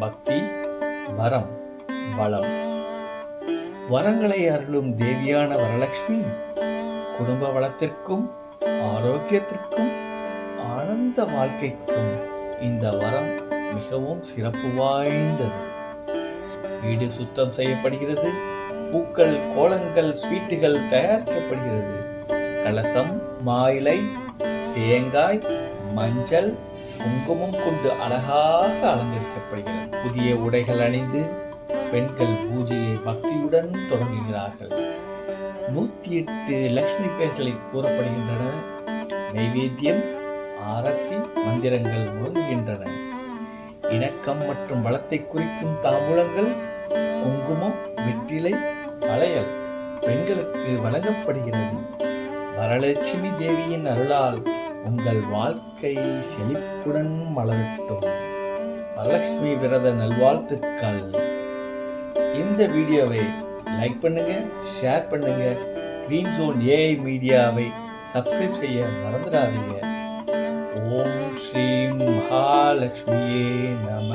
பக்தி வரம் வளம். வரங்களை அருளும் தேவியான வரலட்சுமி குடும்ப வளத்திற்கும் ஆரோக்கியத்திற்கும் ஆனந்த வாழ்க்கைக்கும் இந்த வரம் மிகவும் சிறப்பு வாய்ந்தது. வீடு சுத்தம் செய்யப்படுகிறது பூக்கள் கோலங்கள் ஸ்வீட்டுகள் தயாரிக்கப்படுகிறது. கலசம் மாயிலை தேங்காய் மஞ்சள் குங்குமம் கொண்டு அழகாக அலங்கரிக்கப்படுகிறது. புதிய உடைகள் அணிந்து பெண்கள் பூஜையை பக்தியுடன் தொடங்குகிறார்கள். நூத்தி எட்டு லக்ஷ்மி பெயர்களில் கூறப்படுகின்றன. நைவேத்தியம் ஆரத்தி மந்திரங்கள் முழங்குகின்றன. இணக்கம் மற்றும் வளத்தை குறிக்கும் தாம்பூலங்கள் குங்குமம் வெற்றிலை வளையல் பெண்களுக்கு வழங்கப்படுகிறது. வரலட்சுமி தேவியின் அருளால் உங்கள் வாழ்க்கை செழிப்புடன் மலரட்டும். வரலட்சுமி விரத நல்வாழ்த்துக்கள். இந்த வீடியோவை லைக் பண்ணுங்க ஷேர் பண்ணுங்க. கிரீன் ஜோன் ஏஐ மீடியாவை சப்ஸ்கிரைப் செய்ய மறந்துடாதீங்க. ஓம் ஸ்ரீம் மகாலட்சுமியே நம.